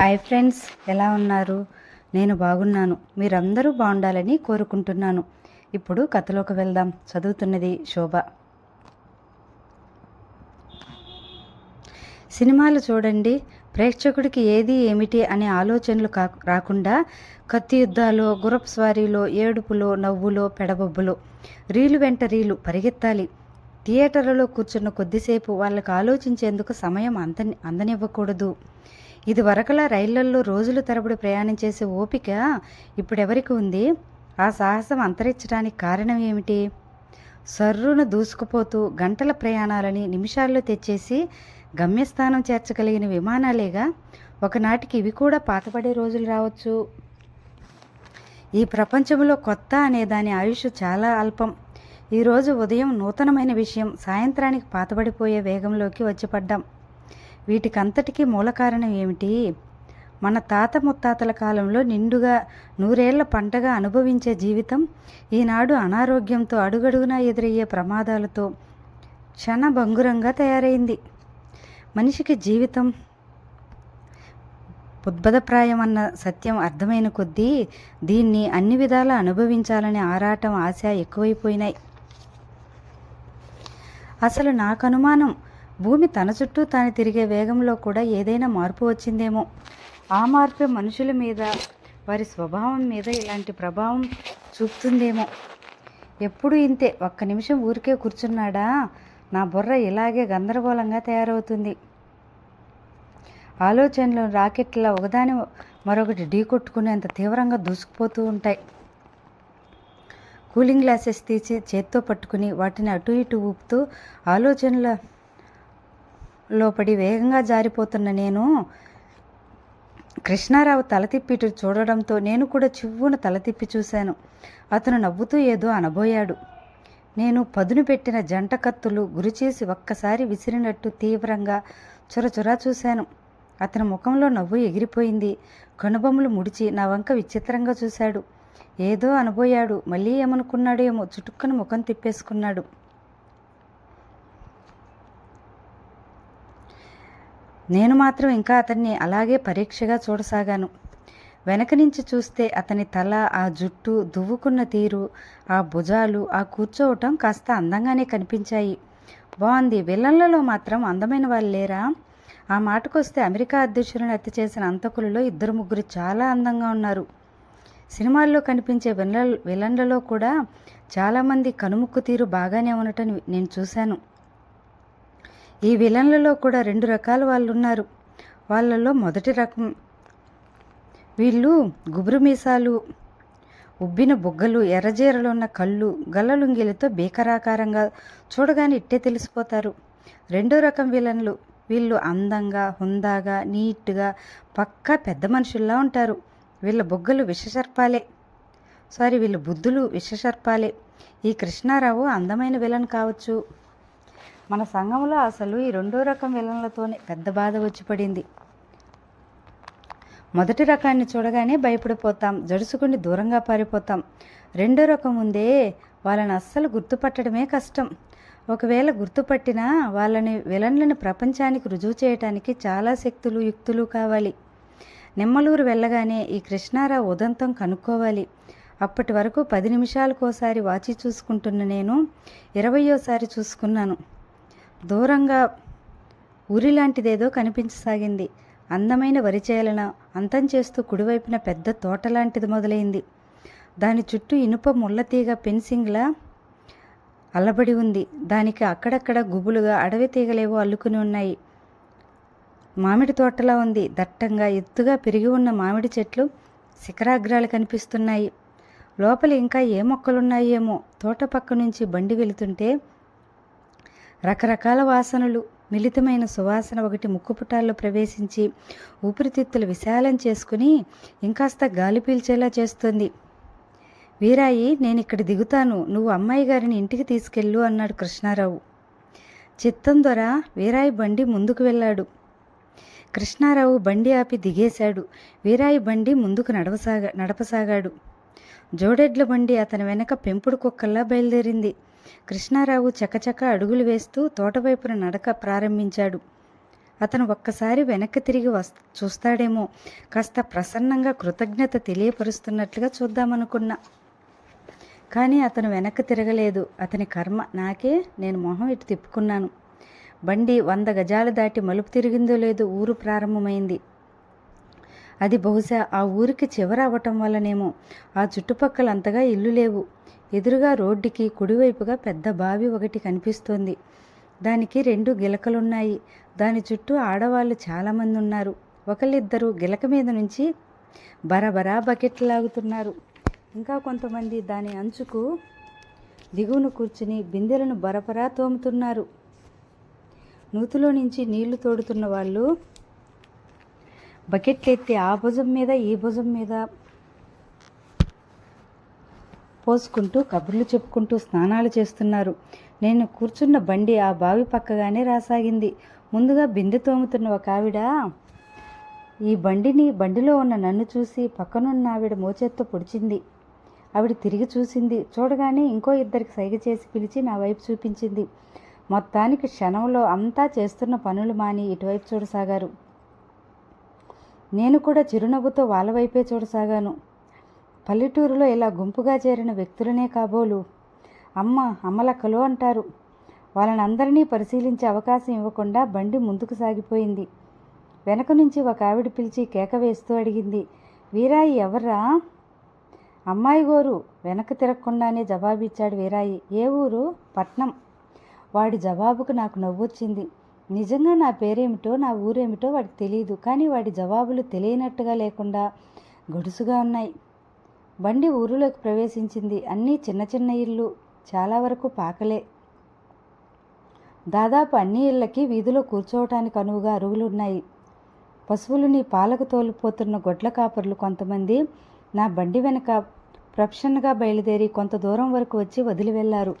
Hi friends ఎలా ఉన్నారు? నేను బాగున్నాను. మీరందరూ బాగుండాలని కోరుకుంటున్నాను. ఇప్పుడు కథలోకి వెళ్దాం. చదువుతున్నది శోభ. సినిమాలు చూడండి. ప్రేక్షకుడికి ఏది ఏమిటి అనే ఆలోచనలు కా రాకుండా కత్తి యుద్ధాలు గురప్ స్వారీలో ఏడుపులో నవ్వులో పెడబొబ్బులో రీలు వెంట రీలు పరిగెత్తాలి. థియేటర్లలో కూర్చున్న కొద్దిసేపు వాళ్ళకు ఆలోచించేందుకు సమయం అంత అందనివ్వకూడదు. ఇది వరకలా రైళ్ళల్లో రోజులు తరబడి ప్రయాణం చేసే ఓపిక ఇప్పుడెవరికి ఉంది? ఆ సాహసం అంతరించడానికి కారణం ఏమిటి? సర్రును దూసుకుపోతూ గంటల ప్రయాణాలని నిమిషాల్లో తెచ్చేసి గమ్యస్థానం చేర్చగలిగిన విమానాలేగా? ఒకనాటికి ఇవి కూడా పాతపడే రోజులు రావచ్చు. ఈ ప్రపంచంలో కొత్త అనే దాని ఆయుష్ చాలా అల్పం. ఈరోజు ఉదయం నూతనమైన విషయం సాయంత్రానికి పాతబడిపోయే వేగంలోకి వచ్చి పడ్డాం. వీటికంతటికీ మూల కారణం ఏమిటి? మన తాత ముత్తాతల కాలంలో నిండుగా నూరేళ్ళ పంటగా అనుభవించే జీవితం ఈనాడు అనారోగ్యంతో అడుగడుగునా ఎదురయ్యే ప్రమాదాలతో క్షణభంగురంగా తయారైంది. మనిషికి జీవితం ఉద్భదప్రాయం అన్న సత్యం అర్థమైన కొద్దీ దీన్ని అన్ని విధాలా అనుభవించాలనే ఆరాటం ఆశ ఎక్కువైపోయినాయి. అసలు నాకు అనుమానం భూమి తన చుట్టూ తాను తిరిగే వేగంలో కూడా ఏదైనా మార్పు వచ్చిందేమో. ఆ మార్పే మనుషుల మీద వారి స్వభావం మీద ఇలాంటి ప్రభావం చూపుతుందేమో. ఎప్పుడు ఇంతే ఒక్క నిమిషం ఊరికే కూర్చున్నాడా? నా బుర్ర ఇలాగే గందరగోళంగా తయారవుతుంది. ఆలోచనలు రాకెట్ల ఒకదాని మరొకటి ఢీకొట్టుకునేంత తీవ్రంగా దూసుకుపోతూ ఉంటాయి. కూలింగ్ గ్లాసెస్ తీసి చేత్తో పట్టుకుని వాటిని అటు ఇటు ఊపుతూ ఆలోచనల లోపడి వేగంగా జారిపోతున్న నేను కృష్ణారావు తల తిప్పిటు చూడడంతో నేను కూడా చివ్వున తల తిప్పి చూశాను. అతను నవ్వుతూ ఏదో అనబోయాడు. నేను పదును పెట్టిన జంట కత్తులు గురిచేసి ఒక్కసారి విసిరినట్టు తీవ్రంగా చొరచొరా చూశాను. అతని ముఖంలో నవ్వు ఎగిరిపోయింది. కనుబొమ్మలు ముడిచి నా వంక విచిత్రంగా చూశాడు. ఏదో అనబోయాడు. మళ్ళీ ఏమనుకున్నాడేమో ఏమో ముఖం తిప్పేసుకున్నాడు. నేను మాత్రం ఇంకా అతన్ని అలాగే పరీక్షగా చూడసాగాను. వెనక నుంచి చూస్తే అతని తల ఆ జుట్టు దువ్వుకున్న తీరు ఆ భుజాలు ఆ కూర్చోవటం కాస్త అందంగానే కనిపించాయి. బాగుంది విలన్లలో మాత్రం అందమైన వాళ్ళు లేరా? ఆ మాటకొస్తే అమెరికా అధ్యక్షులను హత్య చేసిన అంతకులలో ఇద్దరు ముగ్గురు చాలా అందంగా ఉన్నారు. సినిమాల్లో కనిపించే విలన్ల విలన్లలో కూడా చాలామంది కనుముక్కు తీరు బాగానే ఉండటం నేను చూశాను. ఈ విలన్లలో కూడా రెండు రకాల వాళ్ళు ఉన్నారు వాళ్ళలో మొదటి రకం వీళ్ళు గుబురు మీసాలు ఉబ్బిన బుగ్గలు ఎర్రజీరలు ఉన్న కళ్ళు గల్లలుంగిలతో బీకరాకారంగా చూడగానే ఇట్టే తెలిసిపోతారు. రెండో రకం విలన్లు వీళ్ళు అందంగా హుందాగా నీట్గా పక్కా పెద్ద మనుషుల్లా ఉంటారు. వీళ్ళ బుగ్గలు విషసర్పాలే. సారీ వీళ్ళ బుద్ధులు విషసర్పాలే. ఈ కృష్ణారావు అందమైన విలన్ కావచ్చు. మన సంఘంలో అసలు ఈ రెండో రకం విలన్లతోనే పెద్ద బాధ వచ్చి పడింది. మొదటి రకాన్ని చూడగానే భయపడిపోతాం జడుసుకుని దూరంగా పారిపోతాం. రెండో రకం ఉందే వాళ్ళని అస్సలు గుర్తుపట్టడమే కష్టం. ఒకవేళ గుర్తుపట్టినా వాళ్ళని విలన్లను ప్రపంచానికి రుజువు చేయటానికి చాలా శక్తులు యుక్తులు కావాలి. నిమ్మలూరు వెళ్ళగానే ఈ కృష్ణారావు ఉదంతం కనుక్కోవాలి. అప్పటి వరకు పది నిమిషాలకోసారి వాచి చూసుకుంటున్న నేను ఇరవయోసారి చూసుకున్నాను. దూరంగా ఉరి లాంటిదేదో కనిపించసాగింది. అందమైన వరిచేలన అంతం చేస్తూ కుడివైపున పెద్ద తోట లాంటిది మొదలైంది. దాని చుట్టూ ఇనుప ముళ్ళతీగ పెన్సింగ్లా అల్లబడి ఉంది. దానికి అక్కడక్కడ గుబులుగా అడవి తీగలేవో అల్లుకుని ఉన్నాయి. మామిడి తోటలా ఉంది. దట్టంగా ఎత్తుగా పెరిగి ఉన్న మామిడి చెట్లు శిఖరాగ్రాలు కనిపిస్తున్నాయి. లోపల ఇంకా ఏ మొక్కలున్నాయేమో. తోట పక్క నుంచి బండి వెళుతుంటే రకరకాల వాసనలు మిళితమైన సువాసన ఒకటి ముక్కుపుటాల్లో ప్రవేశించి ఊపిరితిత్తులు విశాలం చేసుకుని ఇంకాస్త గాలి పీల్చేలా చేస్తుంది. వీరాయి నేను ఇక్కడ దిగుతాను. నువ్వు అమ్మాయి గారిని ఇంటికి తీసుకెళ్ళు అన్నాడు కృష్ణారావు. చిత్తం దొర వీరాయి బండి ముందుకు వెళ్ళాడు. కృష్ణారావు బండి ఆపి దిగేశాడు. వీరాయి బండి ముందుకు నడవసాగా నడపసాగాడు. జోడెడ్ల బండి అతని వెనక పెంపుడు కుక్కల్లా బయలుదేరింది. కృష్ణారావు చకచక అడుగులు వేస్తూ తోటవైపున నడక ప్రారంభించాడు. అతను ఒక్కసారి వెనక్కి తిరిగి వస్ చూస్తాడేమో. కాస్త ప్రసన్నంగా కృతజ్ఞత తెలియపరుస్తున్నట్లుగా చూద్దామనుకున్నా. కానీ అతను వెనక్కి తిరగలేదు. అతని కర్మ నాకే నేను మొహం ఇటు తిప్పుకున్నాను. బండి వంద గజాలు దాటి మలుపు తిరిగిందో లేదో ఊరు ప్రారంభమైంది. అది బహుశా ఆ ఊరికి చివర అవ్వటం వల్లనేమో. ఆ చుట్టుపక్కల అంతగా ఇల్లు లేవు. ఎదురుగా రోడ్డుకి కుడివైపుగా పెద్ద బావి ఒకటి కనిపిస్తోంది. దానికి రెండు గిలకలున్నాయి. దాని చుట్టూ ఆడవాళ్ళు చాలామంది ఉన్నారు ఒకళ్ళిద్దరు గిలక మీద నుంచి బరబరా బకెట్లు లాగుతున్నారు. ఇంకా కొంతమంది దాని అంచుకు దిగువన కూర్చుని బిందెలను బరబరా తోముతున్నారు. నూతిలో నుంచి నీళ్ళు తోడుతున్న వాళ్ళు బకెట్లు ఎత్తి ఆ భుజం మీద ఈ భుజం మీద పోసుకుంటూ కబుర్లు చెప్పుకుంటూ స్నానాలు చేస్తున్నారు. నేను కూర్చున్న బండి ఆ బావి పక్కగానే రాసాగింది. ముందుగా బిందె తోముతున్న ఒక ఆవిడ ఈ బండిని బండిలో ఉన్న నన్ను చూసి పక్కనున్న ఆవిడ మోచేత్తో పొడిచింది. ఆవిడ తిరిగి చూసింది. చూడగానే ఇంకో ఇద్దరికి సైగ చేసి పిలిచి నా వైపు చూపించింది. మొత్తానికి క్షణంలో అంతా చేస్తున్న పనులు మాని ఇటువైపు చూడసాగారు. నేను కూడా చిరునవ్వుతో వాళ్ళ వైపే చూడసాగాను. పల్లెటూరులో ఇలా గుంపుగా చేరిన వ్యక్తులనే కాబోలు. అమ్మ అమ్మలక్కలు అంటారు. వాళ్ళని అందరినీ పరిశీలించే అవకాశం ఇవ్వకుండా బండి ముందుకు సాగిపోయింది. వెనక నుంచి ఒక ఆవిడ పిలిచి కేక వేస్తూ అడిగింది వీరాయి ఎవర్రా? అమ్మాయి గోరు వెనక తిరగకుండానే జవాబిచ్చాడు వీరాయి. ఏ ఊరు? పట్నం. వాడి జవాబుకు నాకు నవ్వొచ్చింది. నిజంగా నా పేరేమిటో నా ఊరేమిటో వాడికి తెలియదు కానీ వాడి జవాబులు తెలియనట్టుగా లేకుండా గొడుసుగా ఉన్నాయి. బండి ఊరిలోకి ప్రవేశించింది. అన్నీ చిన్న చిన్న ఇళ్ళు చాలా వరకు పాకలే. దాదాపు అన్ని ఇళ్ళకి వీధిలో కూర్చోవటానికి అనువుగా అరుగులున్నాయి. పశువులని పాలకు తోలిపోతున్న గొడ్ల కాపర్లు కొంతమంది నా బండి వెనక ప్రొఫెషన్గా బయలుదేరి కొంత దూరం వరకు వచ్చి వదిలి వెళ్ళారు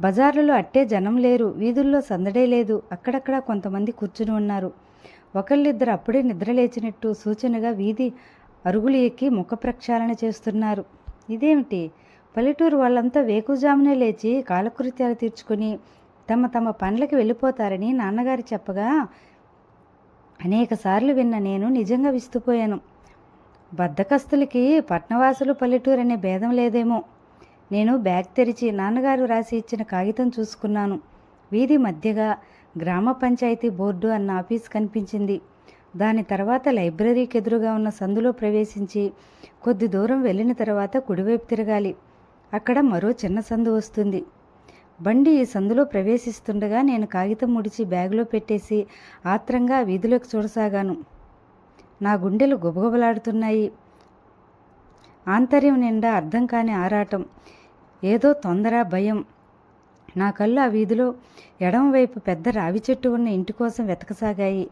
బజార్లలో అట్టే జనం లేరు వీధుల్లో సందడే లేదు అక్కడక్కడ కొంతమంది కూర్చుని ఉన్నారు. ఒకళ్ళిద్దరు అప్పుడే నిద్ర లేచినట్టు సూచనగా వీధి అరుగులు ఎక్కి ముఖ ప్రక్షాళన చేస్తున్నారు. ఇదేమిటి? పల్లెటూరు వాళ్ళంతా వేకుజామునే లేచి కాలకృత్యాలు తీర్చుకుని తమ తమ పనులకి వెళ్ళిపోతారని నాన్నగారు చెప్పగా అనేకసార్లు విన్న నేను నిజంగా విస్తుపోయాను. బద్దకస్తులకి పట్నవాసులు పల్లెటూరు అనే భేదం లేదేమో. నేను బ్యాగ్ తెరిచి నాన్నగారు రాసి ఇచ్చిన కాగితం చూసుకున్నాను. వీధి మధ్యగా గ్రామ పంచాయతీ బోర్డు అన్న ఆఫీస్ కనిపించింది. దాని తర్వాత లైబ్రరీకి ఎదురుగా ఉన్న సందులో ప్రవేశించి కొద్ది దూరం వెళ్ళిన తర్వాత కుడివైపు తిరగాలి. అక్కడ మరో చిన్న సందు వస్తుంది. బండి ఈ సందులో ప్రవేశిస్తుండగా నేను కాగితం ముడిచి బ్యాగులో పెట్టేసి ఆత్రంగా వీధిలోకి చూడసాగాను. నా గుండెలు గుబగుబలాడుతున్నాయి. ఆంతర్యం నిండా అర్థం కాని ఆరాటం. ఏదో తొందర భయం. నా కళ్ళు ఆ వీధిలో ఎడమవైపు పెద్ద రావి చెట్టు ఉన్న ఇంటి కోసం వెతకసాగాయి.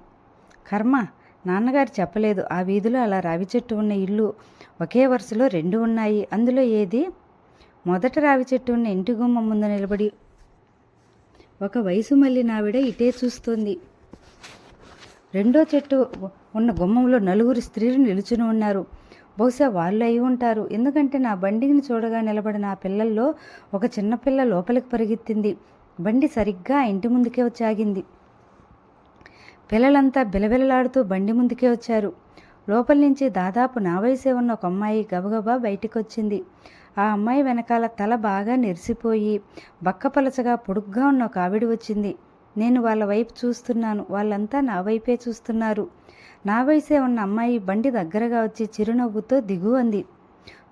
కర్మ నాన్నగారు చెప్పలేదు. ఆ వీధిలో అలా రావి చెట్టు ఉన్న ఇల్లు ఒకే వరుసలో రెండు ఉన్నాయి. అందులో ఏది? మొదట రావి చెట్టు ఉన్న ఇంటి గుమ్మ ముందు నిలబడి ఒక వయసు మళ్ళీ నావిడ ఇటే చూస్తుంది. రెండో చెట్టు ఉన్న గుమ్మంలో నలుగురు స్త్రీలు నిలుచుని ఉన్నారు. బహుశా వాళ్ళు అయి ఉంటారు. ఎందుకంటే నా బండిని చూడగా నిలబడిన ఆ పిల్లల్లో ఒక చిన్నపిల్ల లోపలికి పరిగెత్తింది. బండి సరిగ్గా ఇంటి ముందుకే వచ్చాగింది. పిల్లలంతా బిలబిలలాడుతూ బండి ముందుకే వచ్చారు. లోపల నుంచి దాదాపు నా వయసే ఉన్న ఒక అమ్మాయి గబగబా బయటికి వచ్చింది ఆ అమ్మాయి వెనకాల తల బాగా నెరిసిపోయి బక్కపలచగా పొడుగ్గా ఉన్న ఒక ఆవిడ వచ్చింది. నేను వాళ్ళ వైపు చూస్తున్నాను. వాళ్ళంతా నా వైపే చూస్తున్నారు. నా వయసే ఉన్న అమ్మాయి బండి దగ్గరగా వచ్చి చిరునవ్వుతో దిగు అంది.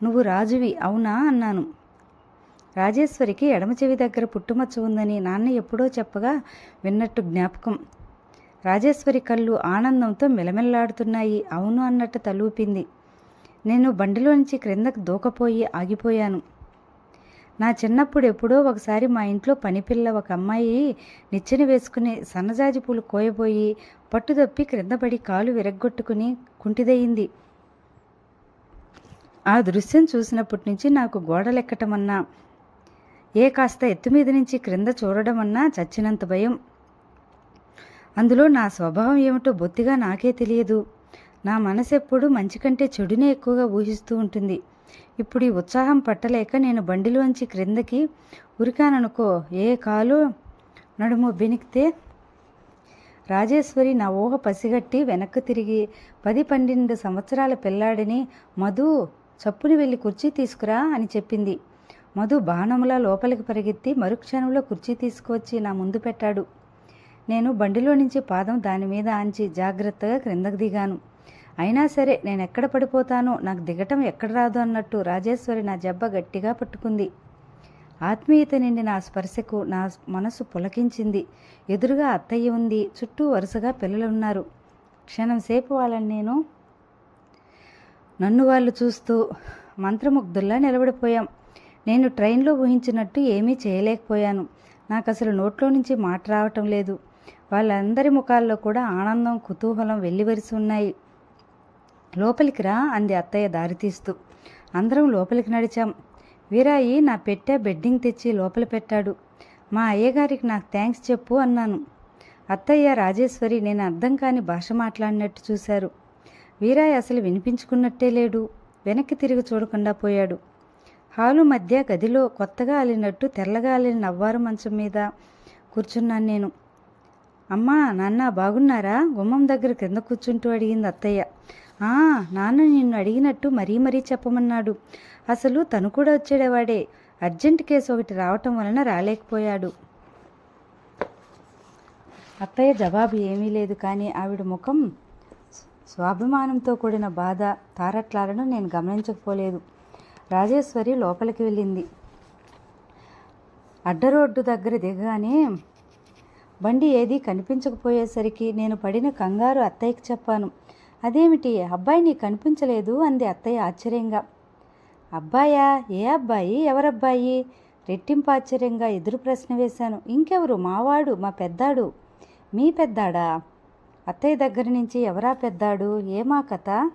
నువ్వు రాజువి అవునా? అన్నాను. రాజేశ్వరికి ఎడమ చెవి దగ్గర పుట్టుమచ్చ ఉందని నాన్న ఎప్పుడో చెప్పగా విన్నట్టు జ్ఞాపకం. రాజేశ్వరి కళ్ళు ఆనందంతో మెలమెల్లాడుతున్నాయి. అవును అన్నట్టు తలూపింది. నేను బండిలోంచి క్రిందకు దూకపోయి ఆగిపోయాను. నా చిన్నప్పుడు ఎప్పుడో ఒకసారి మా ఇంట్లో పనిపిల్ల ఒక అమ్మాయి నిచ్చెన వేసుకుని సన్నజాజి పూలు కోయబోయి పట్టుదప్పి క్రిందపడి కాలు విరగ్గొట్టుకుని కుంటిదయ్యింది ఆ దృశ్యం చూసినప్పటి నుంచి నాకు గోడలెక్కటమన్నా ఏ కాస్త ఎత్తు మీద నుంచి క్రింద చూడడమన్నా చచ్చినంత భయం. అందులో నా స్వభావం ఏమిటో బొత్తిగా నాకే తెలియదు. నా మనసు ఎప్పుడు మంచి కంటే చెడునే ఎక్కువగా ఊహిస్తూ ఉంటుంది. ఇప్పుడు ఈ ఉత్సాహం పట్టలేక నేను బండిలోంచి క్రిందకి ఉరికాననుకో ఏ కాలు నడుము బెనికితే? రాజేశ్వరి నా ఊహ పసిగట్టి వెనక్కు తిరిగి పది పన్నెండు సంవత్సరాల పిల్లాడిని మధు చప్పుని వెళ్ళి కుర్చీ తీసుకురా అని చెప్పింది. మధు బాణములా లోపలికి పరిగెత్తి మరుక్షణంలో కుర్చీ తీసుకువచ్చి నా ముందు పెట్టాడు. నేను బండిలో నుంచి పాదం దాని మీద ఆంచి జాగ్రత్తగా క్రిందకు దిగాను. అయినా సరే నేను ఎక్కడ పడిపోతానో నాకు దిగటం ఎక్కడ రాదు అన్నట్టు రాజేశ్వరి నా జబ్బ గట్టిగా పట్టుకుంది. ఆత్మీయత నిండి నా స్పర్శకు నా మనసు పులకించింది. ఎదురుగా అత్తయ్య ఉంది. చుట్టూ వరుసగా పిల్లలున్నారు. క్షణం సేపు వాళ్ళని నేను నన్ను వాళ్ళు చూస్తూ మంత్రముగ్ధుల్లా నిలబడిపోయాం. నేను ట్రైన్లో ఊహించినట్టు ఏమీ చేయలేకపోయాను. నాకు అసలు నోట్లో నుంచి మాట రావటం లేదు. వాళ్ళందరి ముఖాల్లో కూడా ఆనందం కుతూహలం వెల్లివరిసి ఉన్నాయి. లోపలికి రా అంది అత్తయ్య దారితీస్తూ అందరం లోపలికి నడిచాం. వీరాయి నా పెట్టె బెడ్డింగ్ తెచ్చి లోపల పెట్టాడు. మా అయ్యగారికి నాకు థ్యాంక్స్ చెప్పు అన్నాను. అత్తయ్య రాజేశ్వరి నేను అర్థం కాని భాష మాట్లాడినట్టు చూశారు. వీరాయి అసలు వినిపించుకున్నట్టే లేడు. వెనక్కి తిరిగి చూడకుండా పోయాడు. హాలు మధ్య గదిలో కొత్తగా అలినట్టు తెల్లగా అలిన నవ్వారు మంచం మీద కూర్చున్నాను నేను. అమ్మా నాన్న బాగున్నారా? గుమ్మం దగ్గర కింద కూర్చుంటూ అడిగింది అత్తయ్య. నాన్న నిన్ను అడిగినట్టు మరీ మరీ చెప్పమన్నాడు. అసలు తను కూడా వచ్చేడేవాడే అర్జెంట్ కేసు ఒకటి రావటం వలన రాలేకపోయాడు. అత్తయ్య జవాబు ఏమీ లేదు కానీ ఆవిడ ముఖం స్వాభిమానంతో కూడిన బాధ తారట్లాలను నేను గమనించకపోలేదు. రాజేశ్వరి లోపలికి వెళ్ళింది. అడ్డరోడ్డు దగ్గర దిగగానే బండి ఏదీ కనిపించకపోయేసరికి నేను పడిన కంగారు అత్తయ్యకి చెప్పాను. అదేమిటి? అబ్బాయి నీకు కనిపించలేదు అంది అత్తయ్య ఆశ్చర్యంగా. అబ్బాయా? ఏ అబ్బాయి? ఎవరబ్బాయి? రెట్టింపు ఆశ్చర్యంగా ఎదురు ప్రశ్న వేశాను. ఇంకెవరు? మావాడు? మా పెద్దాడు? మీ పెద్దాడా? అత్తయ్య దగ్గర నుంచి ఎవరా పెద్దాడు? ఏమా కథ?